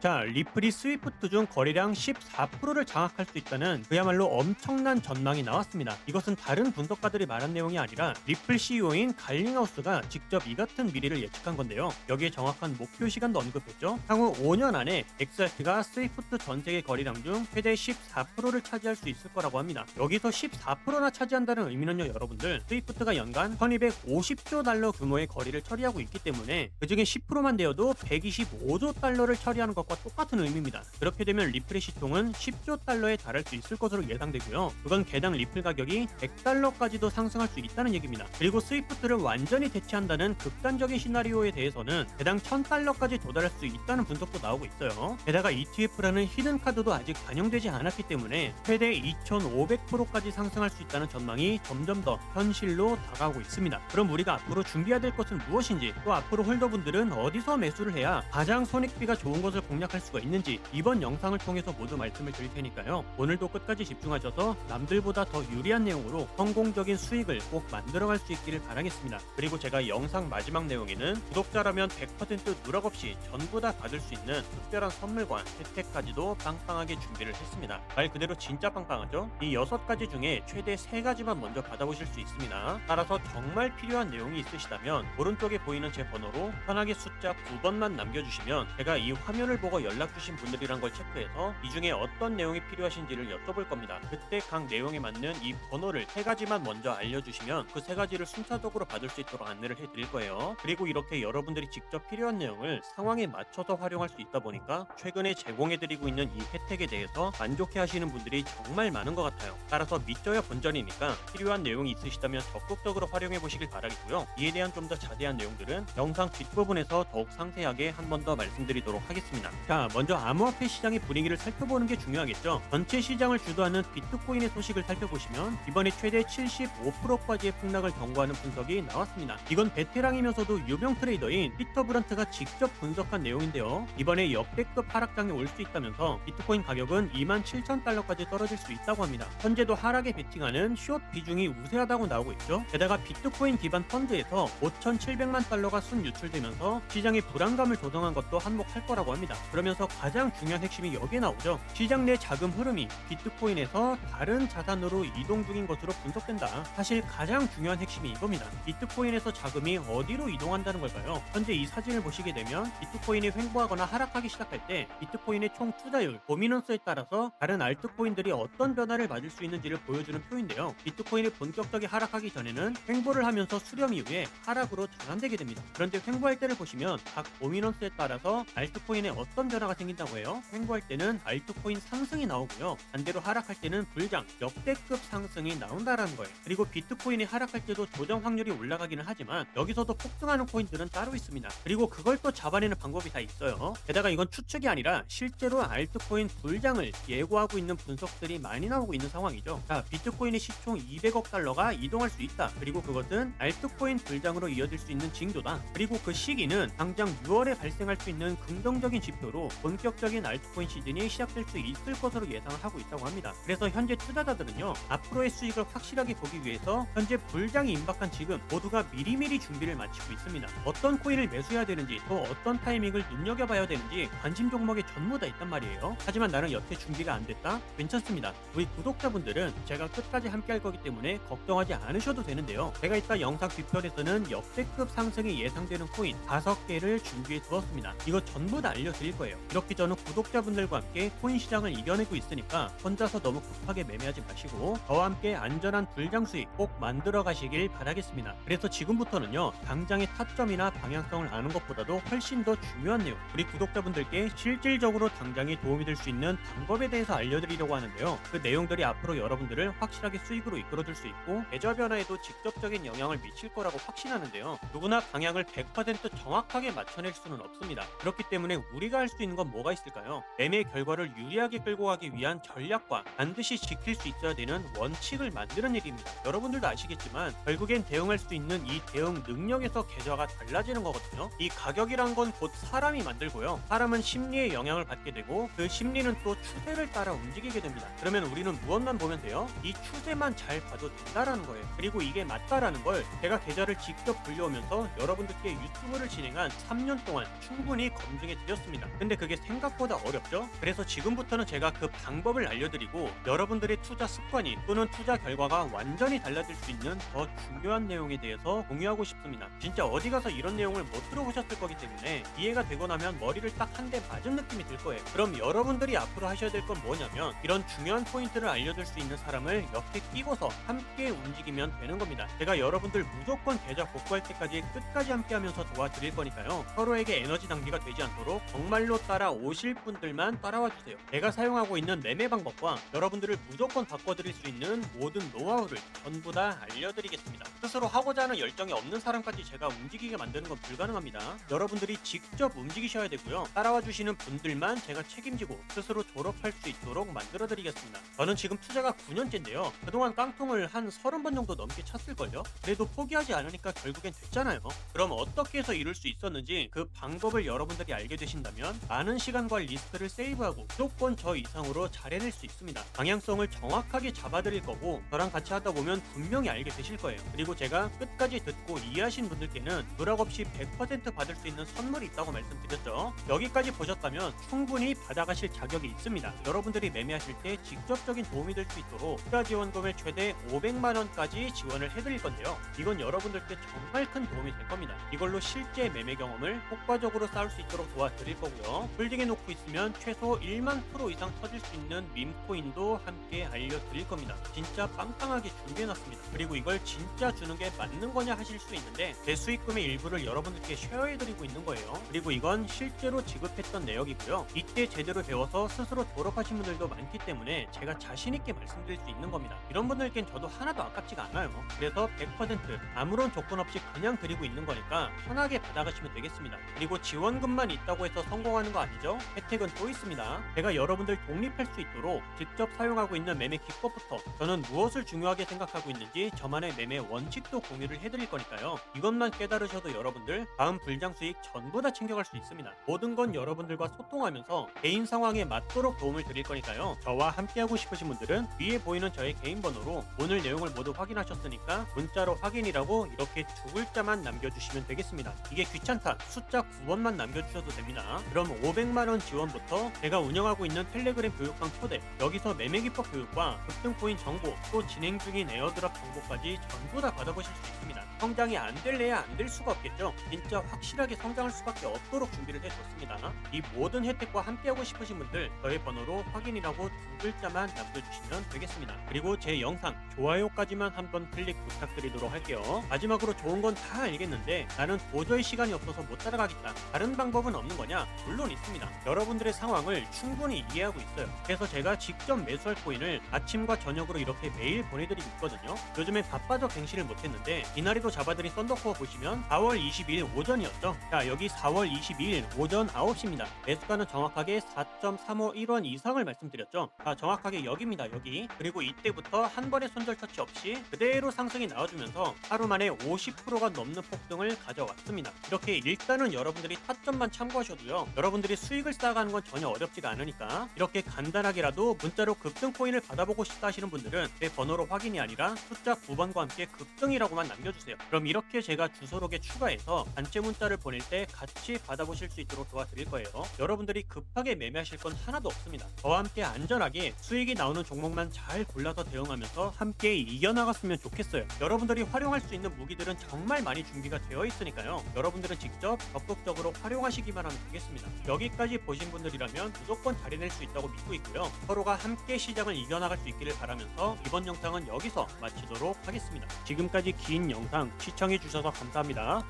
자, 리플이 스위프트 중 거래량 14%를 장악할 수 있다는 그야말로 엄청난 전망이 나왔습니다. 이것은 다른 분석가들이 말한 내용이 아니라 리플 CEO인 갈링하우스가 직접 이 같은 미래를 예측한 건데요. 여기에 정확한 목표 시간도 언급했죠. 향후 5년 안에 XRP가 스위프트 전 세계 거래량 중 최대 14%를 차지할 수 있을 거라고 합니다. 여기서 14%나 차지한다는 의미는요, 여러분들. 스위프트가 연간 1250조 달러 규모의 거래를 처리하고 있기 때문에 그 중에 10%만 되어도 125조 달러를 처리하는 것과 똑같은 의미입니다. 그렇게 되면 리플의 시총은 10조 달러에 달할 수 있을 것으로 예상되고요. 그건 개당 리플 가격이 100달러까지도 상승할 수 있다는 얘기입니다. 그리고 스위프트를 완전히 대체한다는 극단적인 시나리오에 대해서는 개당 1000달러까지 도달할 수 있다는 분석도 나오고 있어요. 게다가 ETF라는 히든 카드도 아직 반영되지 않았기 때문에 최대 2500%까지 상승할 수 있다는 전망이 점점 더 현실로 다가오고 있습니다. 그럼 우리가 앞으로 준비해야 될 것은 무엇인지 또 앞으로 홀더분들은 어디서 매수를 해야 가장 손익비가 좋은 것을 공 략할 수가 있는지 이번 영상을 통해서 모두 말씀을 드릴 테니까요. 오늘도 끝까지 집중하셔서 남들보다 더 유리한 내용으로 성공적인 수익을 꼭 만들어갈 수 있기를 바라겠습니다. 그리고 제가 영상 마지막 내용에는 구독자라면 100% 누락 없이 전부 다 받을 수 있는 특별한 선물과 혜택까지도 빵빵하게 준비를 했습니다. 말 그대로 진짜 빵빵하죠? 이 여섯 가지 중에 최대 세 가지만 먼저 받아보실 수 있습니다. 따라서 정말 필요한 내용이 있으시다면 오른쪽에 보이는 제 번호로 편하게 숫자 9번만 남겨주시면 제가 이 화면을 보고 연락 주신 분들이란 걸 체크해서 이 중에 어떤 내용이 필요하신지를 여쭤볼 겁니다. 그때 각 내용에 맞는 이 번호를 세 가지만 먼저 알려주시면 그 세 가지를 순차적으로 받을 수 있도록 안내를 해드릴 거예요. 그리고 이렇게 여러분들이 직접 필요한 내용을 상황에 맞춰서 활용할 수 있다 보니까 최근에 제공해드리고 있는 이 혜택에 대해서 만족해 하시는 분들이 정말 많은 것 같아요. 따라서 믿져야 본전이니까 필요한 내용이 있으시다면 적극적으로 활용해 보시길 바라겠고요. 이에 대한 좀 더 자세한 내용들은 영상 뒷부분에서 더욱 상세하게 한 번 더 말씀드리도록 하겠습니다. 자, 먼저 암호화폐 시장의 분위기를 살펴보는 게 중요하겠죠. 전체 시장을 주도하는 비트코인의 소식을 살펴보시면 이번에 최대 75%까지의 폭락을 경고하는 분석이 나왔습니다. 이건 베테랑이면서도 유명 트레이더인 피터 브런트가 직접 분석한 내용인데요. 이번에 역대급 하락장에 올 수 있다면서 비트코인 가격은 27,000달러까지 떨어질 수 있다고 합니다. 현재도 하락에 베팅하는 숏 비중이 우세하다고 나오고 있죠. 게다가 비트코인 기반 펀드에서 5,700만 달러가 순 유출되면서 시장의 불안감을 조성한 것도 한몫할 거라고 합니다. 그러면서 가장 중요한 핵심이 여기에 나오죠. 시장 내 자금 흐름이 비트코인에서 다른 자산으로 이동 중인 것으로 분석된다. 사실 가장 중요한 핵심이 이겁니다. 비트코인에서 자금이 어디로 이동한다는 걸까요? 현재 이 사진을 보시게 되면 비트코인이 횡보하거나 하락하기 시작할 때 비트코인의 총 투자율, 도미넌스에 따라서 다른 알트코인들이 어떤 변화를 맞을 수 있는지를 보여주는 표인데요. 비트코인이 본격적인 하락하기 전에는 횡보를 하면서 수렴 이후에 하락으로 전환되게 됩니다. 그런데 횡보할 때를 보시면 각 도미넌스에 따라서 알트코인에 어떤 변화가 생긴다고 해요? 횡보할 때는 알트코인 상승이 나오고요. 반대로 하락할 때는 불장, 역대급 상승이 나온다라는 거예요. 그리고 비트코인이 하락할 때도 조정 확률이 올라가기는 하지만 여기서도 폭등하는 코인들은 따로 있습니다. 그리고 그걸 또 잡아내는 방법이 다 있어요. 게다가 이건 추측이 아니라 실제로 알트코인 불장을 예고하고 있는 분석들이 많이 나오고 있는 상황이죠. 자, 비트코인의 시총 200억 달러가 이동할 수 있다. 그리고 그것은 알트코인 불장으로 이어질 수 있는 징조다. 그리고 그 시기는 당장 6월에 발생할 수 있는 긍정적인 지표 로 본격적인 알트코인 시즌이 시작될 수 있을 것으로 예상을 하고 있다고 합니다. 그래서 현재 투자자들은요, 앞으로의 수익을 확실하게 보기 위해서 현재 불장이 임박한 지금 모두가 미리미리 준비를 마치고 있습니다. 어떤 코인을 매수해야 되는지 또 어떤 타이밍을 눈여겨봐야 되는지 관심 종목에 전부 다 있단 말이에요. 하지만 나는 여태 준비가 안 됐다? 괜찮습니다. 우리 구독자분들은 제가 끝까지 함께 할 거기 때문에 걱정하지 않으셔도 되는데요. 제가 이따 영상 뒤편에서는 역대급 상승이 예상되는 코인 5개를 준비해 두었습니다. 이거 전부 다 알려드릴 거예요. 이렇게 저는 구독자분들과 함께 코인 시장을 이겨내고 있으니까 혼자서 너무 급하게 매매하지 마시고 저와 함께 안전한 불장 수익 꼭 만들어 가시길 바라겠습니다. 그래서 지금부터는요 당장의 타점이나 방향성을 아는 것보다도 훨씬 더 중요한 내용 우리 구독자분들께 실질적으로 당장에 도움이 될 수 있는 방법에 대해서 알려드리려고 하는데요. 그 내용들이 앞으로 여러분들을 확실하게 수익으로 이끌어줄 수 있고 계좌 변화에도 직접적인 영향을 미칠 거라고 확신하는데요. 누구나 방향을 100% 정확하게 맞춰낼 수는 없습니다. 그렇기 때문에 우리 가할 수 있는 건 뭐가 있을까요? 매매 결과를 유리하게 끌고 가기 위한 전략과 반드시 지킬 수 있어야 되는 원칙을 만드는 일입니다. 여러분들도 아시겠지만 결국엔 대응할 수 있는 이 대응 능력에서 계좌가 달라지는 거거든요. 이 가격이란 건 곧 사람이 만들고요. 사람은 심리의 영향을 받게 되고 그 심리는 또 추세를 따라 움직이게 됩니다. 그러면 우리는 무엇만 보면 돼요? 이 추세만 잘 봐도 된다라는 거예요. 그리고 이게 맞다라는 걸 제가 계좌를 직접 불려오면서 여러분들께 유튜브를 진행한 3년 동안 충분히 검증해 드렸습니다. 근데 그게 생각보다 어렵죠? 그래서 지금부터는 제가 그 방법을 알려드리고 여러분들의 투자 습관이 또는 투자 결과가 완전히 달라질 수 있는 더 중요한 내용에 대해서 공유하고 싶습니다. 진짜 어디 가서 이런 내용을 못 들어보셨을 거기 때문에 이해가 되고 나면 머리를 딱 한 대 맞은 느낌이 들 거예요. 그럼 여러분들이 앞으로 하셔야 될 건 뭐냐면 이런 중요한 포인트를 알려줄 수 있는 사람을 옆에 끼고서 함께 움직이면 되는 겁니다. 제가 여러분들 무조건 계좌 복구할 때까지 끝까지 함께 하면서 도와드릴 거니까요. 서로에게 에너지 낭비가 되지 않도록 정말 로 따라오실 분들만 따라와 주세요. 제가 사용하고 있는 매매 방법과 여러분들을 무조건 바꿔드릴 수 있는 모든 노하우를 전부 다 알려드리겠습니다. 스스로 하고자 하는 열정이 없는 사람까지 제가 움직이게 만드는 건 불가능합니다. 여러분들이 직접 움직이셔야 되고요. 따라와 주시는 분들만 제가 책임지고 스스로 졸업할 수 있도록 만들어 드리겠습니다. 저는 지금 투자가 9년째인데요. 그동안 깡통을 한 30번 정도 넘게 찼을걸요? 그래도 포기하지 않으니까 결국엔 됐잖아요. 그럼 어떻게 해서 이룰 수 있었는지 그 방법을 여러분들이 알게 되신다면 많은 시간과 리스크를 세이브하고 무조건 저 이상으로 잘 해낼 수 있습니다. 방향성을 정확하게 잡아드릴 거고 저랑 같이 하다 보면 분명히 알게 되실 거예요. 그리고 제가 끝까지 듣고 이해하신 분들께는 누락 없이 100% 받을 수 있는 선물이 있다고 말씀드렸죠. 여기까지 보셨다면 충분히 받아가실 자격이 있습니다. 여러분들이 매매하실 때 직접적인 도움이 될 수 있도록 투자 지원금을 최대 500만 원까지 지원을 해드릴 건데요. 이건 여러분들께 정말 큰 도움이 될 겁니다. 이걸로 실제 매매 경험을 효과적으로 쌓을 수 있도록 도와드릴 거고 요. 홀딩해 놓고 있으면 최소 1만 프로 이상 터질 수 있는 밈코인도 함께 알려드릴 겁니다. 진짜 빵빵하게 준비해놨습니다. 그리고 이걸 진짜 주는 게 맞는 거냐 하실 수 있는데 제 수익금의 일부를 여러분들께 쉐어해드리고 있는 거예요. 그리고 이건 실제로 지급했던 내역이고요. 이때 제대로 배워서 스스로 졸업하신 분들도 많기 때문에 제가 자신있게 말씀드릴 수 있는 겁니다. 이런 분들께는 저도 하나도 아깝지가 않아요. 그래서 100% 아무런 조건 없이 그냥 드리고 있는 거니까 편하게 받아가시면 되겠습니다. 그리고 지원금만 있다고 해서 성 공하는 거 아니죠? 혜택은 또 있습니다. 제가 여러분들 독립할 수 있도록 직접 사용하고 있는 매매 기법부터 저는 무엇을 중요하게 생각하고 있는지 저만의 매매 원칙도 공유를 해드릴 거니까요. 이것만 깨달으셔도 여러분들 다음 불장 수익 전부 다 챙겨갈 수 있습니다. 모든 건 여러분들과 소통하면서 개인 상황에 맞도록 도움을 드릴 거니까요. 저와 함께하고 싶으신 분들은 위에 보이는 저의 개인 번호로 오늘 내용을 모두 확인하셨으니까 문자로 확인이라고 이렇게 두 글자만 남겨주시면 되겠습니다. 이게 귀찮다 숫자 9번만 남겨주셔도 됩니다. 그럼 500만원 지원부터 제가 운영하고 있는 텔레그램 교육방 초대 여기서 매매 기법 교육과 급등코인 정보 또 진행 중인 에어드랍 정보까지 전부 다 받아보실 수 있습니다. 성장이 안 될래야 안 될 수가 없겠죠. 진짜 확실하게 성장할 수밖에 없도록 준비를 해줬습니다. 이 모든 혜택과 함께하고 싶으신 분들 저의 번호로 확인이라고 두 글자만 남겨주시면 되겠습니다. 그리고 제 영상 좋아요까지만 한번 클릭 부탁드리도록 할게요. 마지막으로 좋은 건 다 알겠는데 나는 도저히 시간이 없어서 못 따라가겠다. 다른 방법은 없는 거냐? 물론 있습니다. 여러분들의 상황을 충분히 이해하고 있어요. 그래서 제가 직접 매수할 코인을 아침과 저녁으로 이렇게 매일 보내드리고 있거든요. 요즘에 바빠서 갱신을 못했는데 이날에도 잡아드린 썬더코어 보시면 4월 22일 오전이었죠. 자 여기 4월 22일 오전 9시입니다. 매수가는 정확하게 4.351원 이상을 말씀드렸죠. 자 정확하게 여기입니다. 여기 그리고 이때부터 한 번의 손절 터치 없이 그대로 상승이 나와주면서 하루 만에 50%가 넘는 폭등을 가져왔습니다. 이렇게 일단은 여러분들이 타점만 참고하셔도요. 여러분들이 수익을 쌓아가는 건 전혀 어렵지가 않으니까 이렇게 간단하게라도 문자로 급등 코인을 받아보고 싶다 하시는 분들은 제 번호로 확인이 아니라 숫자 9번과 함께 급등이라고만 남겨주세요. 그럼 이렇게 제가 주소록에 추가해서 단체 문자를 보낼 때 같이 받아보실 수 있도록 도와드릴 거예요. 여러분들이 급하게 매매하실 건 하나도 없습니다. 저와 함께 안전하게 수익이 나오는 종목만 잘 골라서 대응하면서 함께 이겨나갔으면 좋겠어요. 여러분들이 활용할 수 있는 무기들은 정말 많이 준비가 되어 있으니까요. 여러분들은 직접 적극적으로 활용하시기만 하면 되겠습니다. 여기까지 보신 분들이라면 무조건 자리낼 수 있다고 믿고 있고요. 서로가 함께 시장을 이겨나갈 수 있기를 바라면서 이번 영상은 여기서 마치도록 하겠습니다. 지금까지 긴 영상 시청해주셔서 감사합니다.